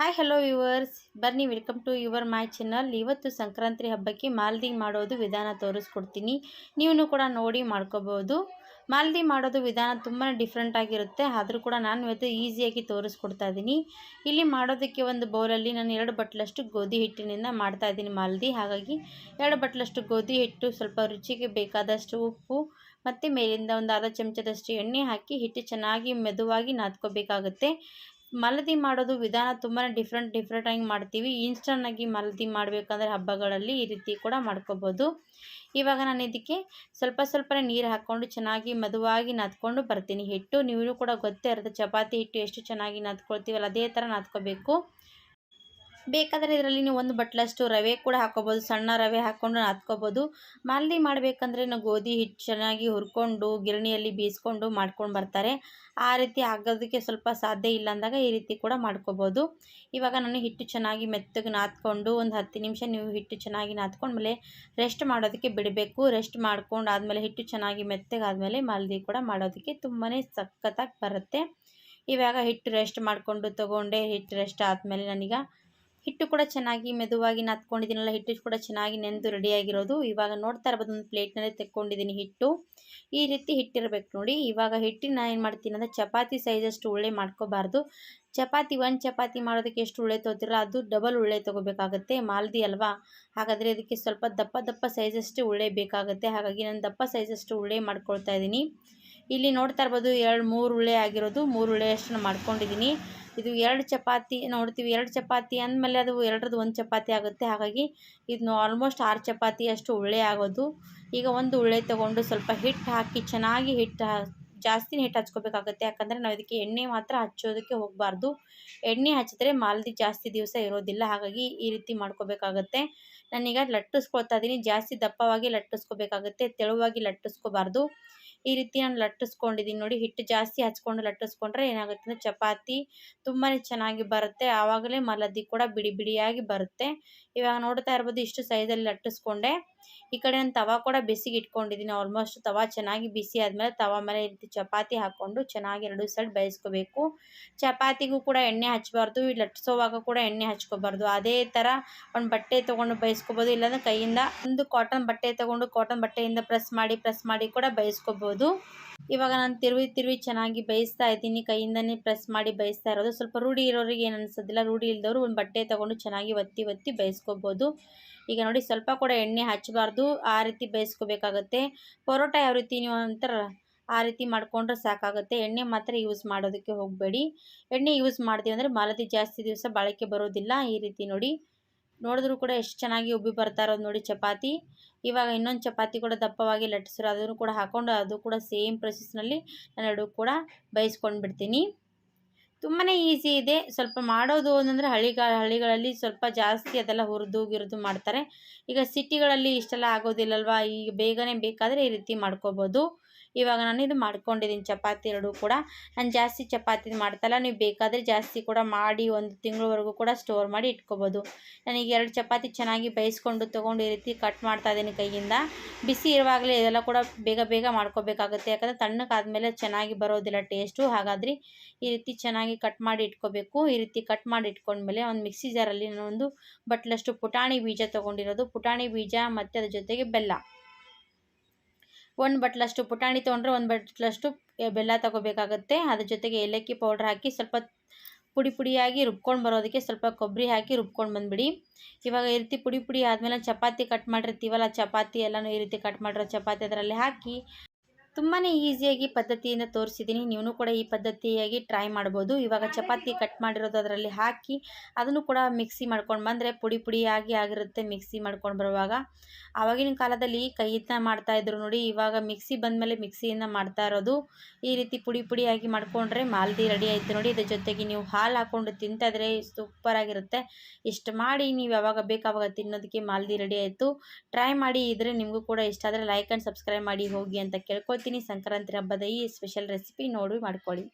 Hi hello yours ಬನ್ನಿ welcome to your my channel ಇವತ್ತು ಸಂಕ್ರಾಂತಿ ಹಬ್ಬಕ್ಕೆ ಮಾಲ್ದಿ ಮಾಡೋದು ವಿಧಾನ ತೋರಿಸ್ಕೊಡ್ತೀನಿ. ನೀವು ಕೂಡ ನೋಡಿ ಮಾಡ್ಕೋಬೋದು. ಮಾಲ್ದಿ ಮಾಡೋದು ವಿಧಾನ ತುಂಬಾ ಡಿಫ್ರೆಂಟ್ ಆಗಿರುತ್ತೆ. ಆದರೂ ಕೂಡ ನಾನು ಇವತ್ತು ಈಸಿಯಾಗಿ ತೋರಿಸ್ಕೊಡ್ತಾ ಇದ್ದೀನಿ ಇಲ್ಲಿ ಮಾಡೋದಕ್ಕೆ ಒಂದು ಬೌಲಲ್ಲಿ ನಾನು ಎರಡು ಬಟ್ಲಷ್ಟು ಗೋಧಿ ಹಿಟ್ಟಿನಿಂದ ಮಾಡ್ತಾ ಇದ್ದೀನಿ ಮಾಲ್ದಿ. ಹಾಗಾಗಿ ಎರಡು ಬಟ್ಲಷ್ಟು ಗೋಧಿ ಹಿಟ್ಟು, ಸ್ವಲ್ಪ ರುಚಿಗೆ ಬೇಕಾದಷ್ಟು ಉಪ್ಪು, ಮತ್ತು ಮೇಲಿಂದ ಒಂದು ಅರ್ಧ ಚಮಚದಷ್ಟು ಎಣ್ಣೆ ಹಾಕಿ ಹಿಟ್ಟು ಚೆನ್ನಾಗಿ ಮೆದುವಾಗಿ ನಾದ್ಕೋಬೇಕಾಗುತ್ತೆ. ಮಲದಿ ಮಾಡೋದು ವಿಧಾನ ತುಂಬಾ ಡಿಫ್ರೆಂಟ್ ಡಿಫ್ರೆಂಟಾಗಿ ಮಾಡ್ತೀವಿ. ಇನ್ಸ್ಟನ್ನಾಗಿ ಮಲದಿ ಮಾಡಬೇಕಂದ್ರೆ ಹಬ್ಬಗಳಲ್ಲಿ ಈ ರೀತಿ ಕೂಡ ಮಾಡ್ಕೋಬೋದು. ಇವಾಗ ನಾನು ಇದಕ್ಕೆ ಸ್ವಲ್ಪ ಸ್ವಲ್ಪನೇ ನೀರು ಹಾಕ್ಕೊಂಡು ಚೆನ್ನಾಗಿ ಮದುವಾಗಿ ನಾದ್ಕೊಂಡು ಬರ್ತೀನಿ. ಹಿಟ್ಟು ನೀವು ಕೂಡ ಗೊತ್ತೇ ಇರುತ್ತೆ. ಚಪಾತಿ ಹಿಟ್ಟು ಎಷ್ಟು ಚೆನ್ನಾಗಿ ನಾದ್ಕೊಳ್ತೀವಲ್ಲ, ಅದೇ ಥರ ನಾದ್ಕೋಬೇಕು. ಬೇಕಾದರೆ ಇದರಲ್ಲಿ ನೀವು ಒಂದು ಬಟ್ಲಷ್ಟು ರವೆ ಕೂಡ ಹಾಕೋಬೋದು, ಸಣ್ಣ ರವೆ ಹಾಕ್ಕೊಂಡು ನಾದ್ಕೋಬೋದು. ಮಾಲ್ದಿ ಮಾಡಬೇಕಂದ್ರೆ ನಾವು ಗೋಧಿ ಹಿಟ್ಟು ಚೆನ್ನಾಗಿ ಹುರ್ಕೊಂಡು, ಗಿರಣಿಯಲ್ಲಿ ಬೀಸ್ಕೊಂಡು ಮಾಡ್ಕೊಂಡು ಬರ್ತಾರೆ. ಆ ರೀತಿ ಆಗೋದಕ್ಕೆ ಸ್ವಲ್ಪ ಸಾಧ್ಯ ಇಲ್ಲ ಅಂದಾಗ ಈ ರೀತಿ ಕೂಡ ಮಾಡ್ಕೋಬೋದು. ಇವಾಗ ನಾನು ಹಿಟ್ಟು ಚೆನ್ನಾಗಿ ಮೆತ್ತಗೆ ನಾದ್ಕೊಂಡು ಒಂದು ಹತ್ತು ನಿಮಿಷ ನೀವು ಹಿಟ್ಟು ಚೆನ್ನಾಗಿ ನಾದ್ಕೊಂಡ್ಮೇಲೆ ರೆಸ್ಟ್ ಮಾಡೋದಕ್ಕೆ ಬಿಡಬೇಕು. ರೆಸ್ಟ್ ಮಾಡ್ಕೊಂಡು ಆದಮೇಲೆ ಹಿಟ್ಟು ಚೆನ್ನಾಗಿ ಮೆತ್ತಗೆ ಆದಮೇಲೆ ಮಾಲ್ದಿ ಕೂಡ ಮಾಡೋದಕ್ಕೆ ತುಂಬಾ ಸಖತ್ತಾಗಿ ಬರುತ್ತೆ. ಇವಾಗ ಹಿಟ್ಟು ರೆಸ್ಟ್ ಮಾಡಿಕೊಂಡು ತೊಗೊಂಡೆ, ಹಿಟ್ಟು ರೆಸ್ಟ್ ಆದಮೇಲೆ ನನಗೆ ಹಿಟ್ಟು ಕೂಡ ಚೆನ್ನಾಗಿ ಮೆದುವಾಗಿ ನತ್ಕೊಂಡಿದ್ದೀನಲ್ಲ ಹಿಟ್ಟು ಕೂಡ ಚೆನ್ನಾಗಿ ನೆಂದು ರೆಡಿಯಾಗಿರೋದು. ಇವಾಗ ನೋಡ್ತಾ ಇರ್ಬೋದು, ಒಂದು ಪ್ಲೇಟ್ನಲ್ಲಿ ತೆಕ್ಕೊಂಡಿದ್ದೀನಿ ಹಿಟ್ಟು. ಈ ರೀತಿ ಹಿಟ್ಟಿರಬೇಕು ನೋಡಿ. ಇವಾಗ ಹಿಟ್ಟಿನ ನಾನು ಏನು ಮಾಡ್ತೀನಿ ಅಂದರೆ, ಚಪಾತಿ ಸೈಜಷ್ಟು ಉಳ್ಳೆ ಮಾಡ್ಕೋಬಾರ್ದು. ಚಪಾತಿ ಒನ್ ಚಪಾತಿ ಮಾಡೋದಕ್ಕೆ ಎಷ್ಟು ಉಳ್ಳೆ ತೊಗೊತಿರಲ್ಲ ಅದು ಡಬಲ್ ಉಳ್ಳೆ ತೊಗೋಬೇಕಾಗತ್ತೆ. ಮಾಲ್ದಿ ಅಲ್ವಾ? ಹಾಗಾದರೆ ಅದಕ್ಕೆ ಸ್ವಲ್ಪ ದಪ್ಪ ದಪ್ಪ ಸೈಜಷ್ಟು ಉಳ್ಳೆ ಬೇಕಾಗುತ್ತೆ. ಹಾಗಾಗಿ ನಾನು ದಪ್ಪ ಸೈಜಷ್ಟು ಉಳ್ಳೆ ಮಾಡ್ಕೊಳ್ತಾ ಇದ್ದೀನಿ. ಇಲ್ಲಿ ನೋಡ್ತಾ ಇರ್ಬೋದು, ಎರಡು ಮೂರು ಉಳ್ಳೆ ಆಗಿರೋದು. ಮೂರು ಉಳ್ಳೆ ಅಷ್ಟು ಮಾಡ್ಕೊಂಡಿದ್ದೀನಿ. ಇದು ಎರಡು ಚಪಾತಿ ನೋಡ್ತೀವಿ, ಎರಡು ಚಪಾತಿ ಅಂದಮೇಲೆ ಅದು ಎರಡರದ್ದು ಒಂದು ಚಪಾತಿ ಆಗುತ್ತೆ. ಹಾಗಾಗಿ ಇದು ಆಲ್ಮೋಸ್ಟ್ ಆರು ಚಪಾತಿ ಅಷ್ಟು ಉಳ್ಳೆ ಆಗೋದು. ಈಗ ಒಂದು ಉಳ್ಳೆ ತಗೊಂಡು ಸ್ವಲ್ಪ ಹಿಟ್ಟು ಹಾಕಿ, ಚೆನ್ನಾಗಿ ಹಿಟ್ಟು ಜಾಸ್ತಿ ಹಿಟ್ಟು ಹಚ್ಕೋಬೇಕಾಗುತ್ತೆ. ಯಾಕಂದರೆ ನಾವು ಇದಕ್ಕೆ ಎಣ್ಣೆ ಮಾತ್ರ ಹಚ್ಚೋದಕ್ಕೆ ಹೋಗಬಾರ್ದು. ಎಣ್ಣೆ ಹಚ್ಚಿದ್ರೆ ಮಾಲ್ದಿ ಜಾಸ್ತಿ ದಿವಸ ಇರೋದಿಲ್ಲ. ಹಾಗಾಗಿ ಈ ರೀತಿ ಮಾಡ್ಕೋಬೇಕಾಗತ್ತೆ. ನಾನೀಗ ಲಟ್ಟಿಸ್ಕೊಳ್ತಾ ಇದ್ದೀನಿ ಜಾಸ್ತಿ ದಪ್ಪವಾಗಿ ಲಟ್ಟಿಸ್ಕೋಬೇಕಾಗುತ್ತೆ. ತೆಳುವಾಗಿ ಲಟ್ಟಿಸ್ಕೋಬಾರ್ದು. ಈ ರೀತಿ ನಾನು ಲಟ್ಟಿಸ್ಕೊಂಡಿದ್ದೀನಿ ನೋಡಿ, ಹಿಟ್ಟು ಜಾಸ್ತಿ ಹಚ್ಕೊಂಡು ಲಟ್ಟಿಸ್ಕೊಂಡ್ರೆ ಏನಾಗುತ್ತೆ ಅಂದರೆ ಚಪಾತಿ ತುಂಬಾ ಚೆನ್ನಾಗಿ ಬರುತ್ತೆ. ಆವಾಗಲೇ ಮಲದಿ ಕೂಡ ಬಿಡಿ ಬಿಡಿಯಾಗಿ ಬರುತ್ತೆ. ಇವಾಗ ನೋಡ್ತಾ ಇರ್ಬೋದು ಇಷ್ಟು ಸೈಜಲ್ಲಿ ಲಟ್ಟಿಸ್ಕೊಂಡೆ. ಈ ಕಡೆ ನಾನು ತವಾ ಕೂಡ ಬಿಸಿಗೆ ಇಟ್ಕೊಂಡಿದ್ದೀನಿ ಆಲ್ಮೋಸ್ಟ್ ತವಾ ಚೆನ್ನಾಗಿ ಬಿಸಿ ಆದಮೇಲೆ ತವಾ ಮೇಲೆ ಈ ರೀತಿ ಚಪಾತಿ ಹಾಕ್ಕೊಂಡು ಚೆನ್ನಾಗಿ ಎರಡು ಸೈಡ್ ಬೇಯಿಸ್ಕೋಬೇಕು. ಚಪಾತಿಗೂ ಕೂಡ ಎಣ್ಣೆ ಹಚ್ಚಬಾರ್ದು ಲಟ್ಸೋವಾಗ ಕೂಡ ಎಣ್ಣೆ ಹಚ್ಕೋಬಾರ್ದು. ಅದೇ ಥರ ಒಂದು ಬಟ್ಟೆ ತೊಗೊಂಡು ಬೇಯಿಸ್ಕೋಬೋದು, ಇಲ್ಲಾಂದ್ರೆ ಕೈಯಿಂದ ಒಂದು ಕಾಟನ್ ಬಟ್ಟೆ ತೊಗೊಂಡು ಕಾಟನ್ ಬಟ್ಟೆಯಿಂದ ಪ್ರೆಸ್ ಮಾಡಿ ಪ್ರೆಸ್ ಮಾಡಿ ಕೂಡ ಬೇಯಿಸ್ಕೋಬೋದು. ಇವಾಗ ನಾನು ತಿರುವಿ ತಿರುವಿ ಚೆನ್ನಾಗಿ ಬೇಯಿಸ್ತಾ ಇದ್ದೀನಿ. ಕೈಯಿಂದನೇ ಪ್ರೆಸ್ ಮಾಡಿ ಬೇಯಿಸ್ತಾ ಇರೋದು. ಸ್ವಲ್ಪ ರೂಢಿ ಇರೋರಿಗೆ ಏನು ಅನಿಸೋದಿಲ್ಲ. ರೂಢಿ ಇಲ್ದವರು ಒಂದು ಬಟ್ಟೆ ತೊಗೊಂಡು ಚೆನ್ನಾಗಿ ಒತ್ತಿ ಒತ್ತಿ ಬೇಯಿಸ್ಕೋಬೋದು. ಈಗ ನೋಡಿ ಸ್ವಲ್ಪ ಕೂಡ ಎಣ್ಣೆ ಹಚ್ಚಬಾರ್ದು, ಆ ರೀತಿ ಬೇಯಿಸ್ಕೋಬೇಕಾಗತ್ತೆ. ಪರೋಟ ಯಾವ ರೀತಿ ನೀವು ಅಂತಾರ, ಆ ರೀತಿ ಮಾಡಿಕೊಂಡ್ರೆ ಸಾಕಾಗುತ್ತೆ. ಎಣ್ಣೆ ಮಾತ್ರ ಯೂಸ್ ಮಾಡೋದಕ್ಕೆ ಹೋಗಬೇಡಿ. ಎಣ್ಣೆ ಯೂಸ್ ಮಾಡ್ತೀವಿ ಅಂದರೆ ಮಾಲತಿ ಜಾಸ್ತಿ ದಿವಸ ಬಾಳಿಕೆ ಬರೋದಿಲ್ಲ. ಈ ರೀತಿ ನೋಡಿ. ನೋಡಿದ್ರು ಕೂಡ ಎಷ್ಟು ಚೆನ್ನಾಗಿ ಉಬ್ಬಿ ಬರ್ತಾ ಇರೋದು ನೋಡಿ ಚಪಾತಿ. ಇವಾಗ ಇನ್ನೊಂದು ಚಪಾತಿ ಕೂಡ ದಪ್ಪವಾಗಿ ಲಟ್ಟಿಸಿರೋ ಅದನ್ನು ಕೂಡ ಹಾಕ್ಕೊಂಡು ಅದು ಕೂಡ ಸೇಮ್ ಪ್ರೊಸೆಸ್ನಲ್ಲಿ ನಾನು ಎರಡು ಕೂಡ ಬೇಯಿಸ್ಕೊಂಡು ಬಿಡ್ತೀನಿ ತುಂಬಾ ಈಸಿ ಇದೆ. ಸ್ವಲ್ಪ ಮಾಡೋದು ಅಂತಂದರೆ ಹಳ್ಳಿಗ, ಹಳ್ಳಿಗಳಲ್ಲಿ ಸ್ವಲ್ಪ ಜಾಸ್ತಿ ಅದೆಲ್ಲ ಹುರಿದು ಗಿರಿದು ಮಾಡ್ತಾರೆ. ಈಗ ಸಿಟಿಗಳಲ್ಲಿ ಇಷ್ಟೆಲ್ಲ ಆಗೋದಿಲ್ಲಲ್ವಾ? ಈಗ ಬೇಗನೆ ಬೇಕಾದರೆ ಈ ರೀತಿ ಮಾಡ್ಕೋಬೋದು. ಇವಾಗ ನಾನು ಇದು ಮಾಡ್ಕೊಂಡಿದ್ದೀನಿ. ಚಪಾತಿ ಎರಡು ಕೂಡ. ನಾನು ಜಾಸ್ತಿ ಚಪಾತಿ ಮಾಡ್ತಲ್ಲ, ನೀವು ಬೇಕಾದರೆ ಜಾಸ್ತಿ ಕೂಡ ಮಾಡಿ ಒಂದು ತಿಂಗಳವರೆಗೂ ಕೂಡ ಸ್ಟೋರ್ ಮಾಡಿ ಇಟ್ಕೋಬೋದು. ನನಗೆ ಎರಡು ಚಪಾತಿ ಚೆನ್ನಾಗಿ ಬೇಯಿಸ್ಕೊಂಡು ತೊಗೊಂಡು ಈ ರೀತಿ ಕಟ್ ಮಾಡ್ತಾ ಇದ್ದೀನಿ ಕೈಯಿಂದ. ಬಿಸಿ ಇರುವಾಗಲೇ ಇದೆಲ್ಲ ಕೂಡ ಬೇಗ ಬೇಗ ಮಾಡ್ಕೋಬೇಕಾಗುತ್ತೆ. ಯಾಕಂದರೆ ತಣ್ಣಗಾದ್ಮೇಲೆ ಚೆನ್ನಾಗಿ ಬರೋದಿಲ್ಲ ಟೇಸ್ಟು ಹಾಗಾದ್ರೆ ಈ ರೀತಿ ಚೆನ್ನಾಗಿ ಕಟ್ ಮಾಡಿ ಇಟ್ಕೋಬೇಕು. ಈ ರೀತಿ ಕಟ್ ಮಾಡಿ ಇಟ್ಕೊಂಡ್ಮೇಲೆ ಒಂದು ಮಿಕ್ಸಿ ಜಾರಲ್ಲಿ ನಾನೊಂದು ಬಟ್ಲಷ್ಟು ಪುಟಾಣಿ ಬೀಜ ತೊಗೊಂಡಿರೋದು. ಪುಟಾಣಿ ಬೀಜ ಮತ್ತು ಅದ್ರ ಜೊತೆಗೆ ಬೆಲ್ಲ. ಒಂದು ಬಟ್ಲಷ್ಟು ಪುಟಾಣಿ ತೊಗೊಂಡ್ರೆ ಒಂದು ಬಟ್ಲಷ್ಟು ಬೆಲ್ಲ ತೊಗೋಬೇಕಾಗತ್ತೆ. ಅದ್ರ ಜೊತೆಗೆ ಏಲಕ್ಕಿ ಪೌಡ್ರ್ ಹಾಕಿ ಸ್ವಲ್ಪ ಪುಡಿ ಪುಡಿಯಾಗಿ ರುಬ್ಕೊಂಡು ಬರೋದಕ್ಕೆ ಸ್ವಲ್ಪ ಕೊಬ್ಬರಿ ಹಾಕಿ ರುಬ್ಕೊಂಡು ಬಂದುಬಿಡಿ. ಇವಾಗ ಈ ರೀತಿ ಪುಡಿ ಪುಡಿ ಆದಮೇಲೆ ಚಪಾತಿ ಕಟ್ ಮಾಡಿರ್ತೀವಲ್ಲ, ಚಪಾತಿ ಎಲ್ಲನೂ ಈ ರೀತಿ ಕಟ್ ಮಾಡಿರೋ ಚಪಾತಿ ಅದರಲ್ಲಿ ಹಾಕಿ ತುಂಬಾ ಈಸಿಯಾಗಿ ಪದ್ಧತಿಯಿಂದ ತೋರಿಸಿದ್ದೀನಿ ನೀವು ಕೂಡ ಈ ಪದ್ಧತಿಯಾಗಿ ಟ್ರೈ ಮಾಡ್ಬೋದು. ಇವಾಗ ಚಪಾತಿ ಕಟ್ ಮಾಡಿರೋದು ಅದರಲ್ಲಿ ಹಾಕಿ ಅದನ್ನು ಕೂಡ ಮಿಕ್ಸಿ ಮಾಡ್ಕೊಂಡು ಬಂದರೆ ಪುಡಿ ಪುಡಿಯಾಗಿ ಆಗಿರುತ್ತೆ ಮಿಕ್ಸಿ ಮಾಡ್ಕೊಂಡು ಬರುವಾಗ. ಆವಾಗಿನ ಕಾಲದಲ್ಲಿ ಕೈಯಿಂದ ಮಾಡ್ತಾಯಿದ್ರು ನೋಡಿ, ಇವಾಗ ಮಿಕ್ಸಿ ಬಂದಮೇಲೆ ಮಿಕ್ಸಿಯಿಂದ ಮಾಡ್ತಾ ಇರೋದು. ಈ ರೀತಿ ಪುಡಿ ಪುಡಿಯಾಗಿ ಮಾಡಿಕೊಂಡ್ರೆ ಮಾಲ್ದಿ ರೆಡಿ ಆಯಿತು ನೋಡಿ. ಇದ್ರ ಜೊತೆಗೆ ನೀವು ಹಾಲು ಹಾಕ್ಕೊಂಡು ತಿಂತಾಯಿದ್ರೆ ಸೂಪರಾಗಿರುತ್ತೆ ಇಷ್ಟು ಮಾಡಿ ನೀವು ಯಾವಾಗ ಬೇಕಾವಾಗ ತಿನ್ನೋದಕ್ಕೆ ಮಾಲ್ದಿ ರೆಡಿ ಆಯಿತು. ಟ್ರೈ ಮಾಡಿ. ಇದ್ರೆ ನಿಮಗೂ ಕೂಡ ಇಷ್ಟ ಆದರೆ ಲೈಕ್ ಆ್ಯಂಡ್ ಸಬ್ಸ್ಕ್ರೈಬ್ ಮಾಡಿ ಹೋಗಿ ಅಂತ ಕೇಳ್ಕೊತೀನಿ ಸಂಕ್ರಾಂತಿ ಹಬ್ಬದ ಈ ಸ್ಪೆಷಲ್ ರೆಸಿಪಿ ನೋಡಿ ಮಾಡ್ಕೊಳ್ಳಿ.